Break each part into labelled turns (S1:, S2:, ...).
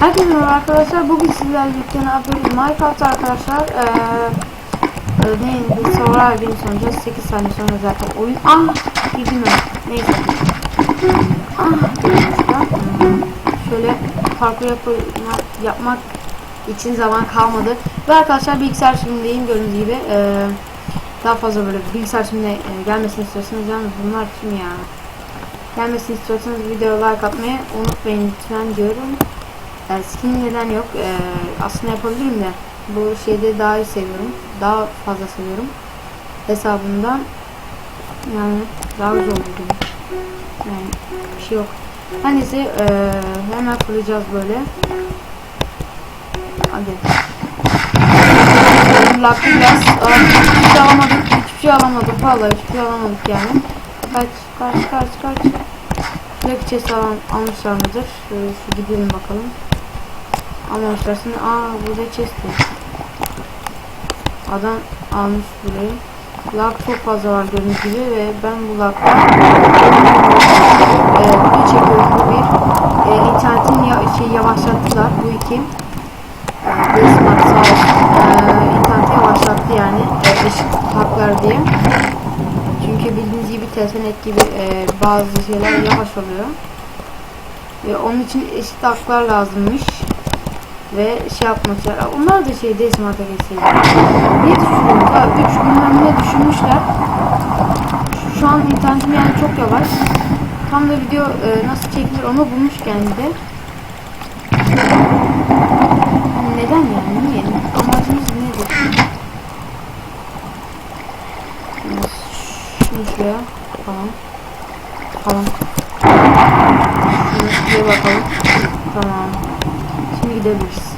S1: Herkese merhaba arkadaşlar. Bugün sizlerle birlikte yapıyoruz? Minecraft arkadaşlar. Eee e, neydi? Sonra gün sonucu 8 saniye sonra zaten oyun. Ah! Girdim ben. Neyse. Ah! Şöyle parkur yapmak, yapmak için zaman kalmadı. Ve arkadaşlar bilgisayar şimdiyim gördüğünüz gibi. Eee daha fazla böyle bilgisayar şimdi e, gelmesini istiyorsanız yalnız bunlar kim ya? Gelmesini istiyorsanız video like atmayı unutmayın lütfen diyorum. Yani skin neden yok? Ee, aslında yapabilirim de bu şeyde daha iyi seviyorum. Daha fazla seviyorum. Hesabımdan yani daha güzel oldu. Yani bir şey yok. Her neyse ee, hemen kuracağız böyle. Hadi. Lucky biraz. Aa, hiçbir şey alamadık. Hiçbir şey alamadık. Vallahi hiçbir şey alamadık yani. Kaç kaç kaç kaç. Alan, almışlar mıdır? Şöyle gidelim bakalım. Almamışlar. Şimdi aa burada chest. Adam almış burayı. Lag çok fazla var gördüğünüz gibi ve ben bu lagla e, video çekiyorum. Bu bir e, internetin ya, şey yavaşlattılar. Bu iki Desmat sağ. E, interneti yavaşlattı yani. E, ışık haklar diye. Çünkü bildiğiniz gibi telefon gibi e, bazı şeyler yavaş oluyor. Ve onun için eşit haklar lazımmış. Ve şey yapmışlar. Onlar da şey Desmat'a geçseydi. Niye düşünüyorlar? 3 günden ne düşünmüşler. Şu an internetim yani çok yavaş. Tam da video e, nasıl çekilir onu bulmuş kendi de. Neden yani? Niye? Amacınız nedir? Şunu şuraya. Tamam. Şunu şuraya bakalım. Tamam. Gidebiliriz.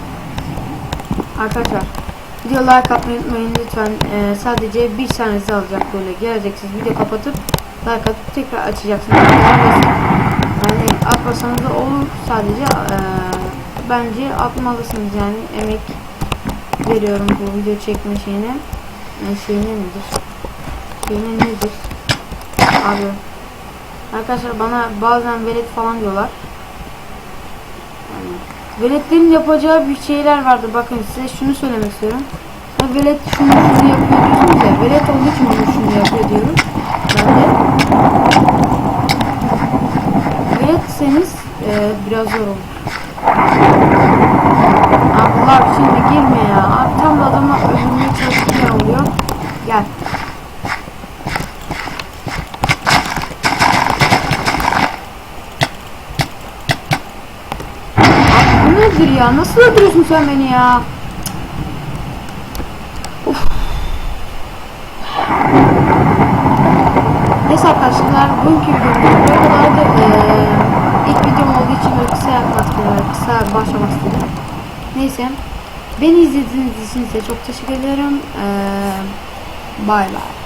S1: Arkadaşlar video like atmayı unutmayın lütfen. Ee, sadece bir saniyesi alacak böyle geleceksiniz. Video kapatıp like atıp tekrar açacaksınız. Yani atmasanız da olur. Sadece ee, bence atmalısınız yani emek veriyorum bu video çekme şeyine. Yani şeyine nedir? Şeyine nedir? Abi. Arkadaşlar bana bazen velet falan diyorlar. Yani veletlerin yapacağı bir şeyler vardı. Bakın size şunu söylemek istiyorum. Ha, velet şunu şunu yapıyor diyorsunuz ya. Velet olduğu için bunu şunu yapıyor diyorum. Ben de. Veletseniz e, biraz zor olur. Abdullah şimdi girme ya. Abi tam da adama öldürmeye çalışırken oluyor. Gel. Abi bu nedir ya? Nasıl öldürüyorsun sen beni ya? Of. Neyse arkadaşlar bugünkü videomuz bu kadardı. Ee, ilk videom olduğu için böyle kısa yapmak istedim. Kısa başlamak. Neyse. Beni izlediğiniz için size çok teşekkür ederim. Ee, bye bye.